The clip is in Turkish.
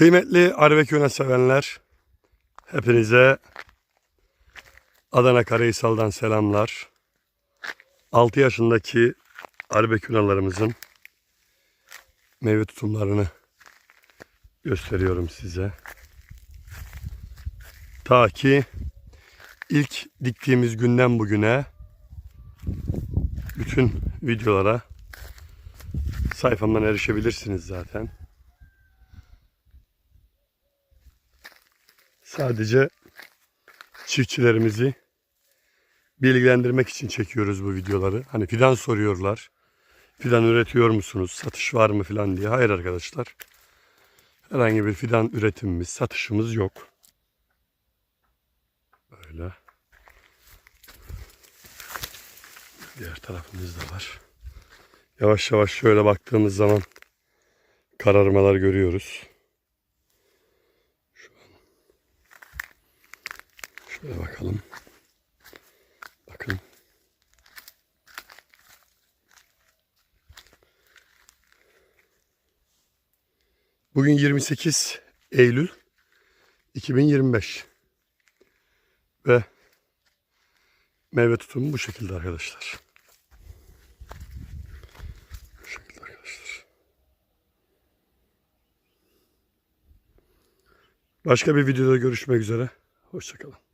Kıymetli Arbeküne sevenler, hepinize Adana Karahisar'dan selamlar. 6 yaşındaki Arbekünalarımızın meyve tutumlarını gösteriyorum size. Ta ki ilk diktiğimiz günden bugüne bütün videolara sayfamdan erişebilirsiniz zaten. Sadece çiftçilerimizi bilgilendirmek için çekiyoruz bu videoları. Hani fidan soruyorlar. Fidan üretiyor musunuz? Satış var mı filan diye. Hayır arkadaşlar. Herhangi bir fidan üretimimiz, satışımız yok. Böyle. Diğer tarafımız da var. Yavaş yavaş şöyle baktığımız zaman kararmalar görüyoruz. Şöyle bakalım. Bakın. Bugün 28 Eylül 2025 ve meyve tutumu bu şekilde arkadaşlar. Bu şekilde arkadaşlar. Başka bir videoda görüşmek üzere. Hoşçakalın.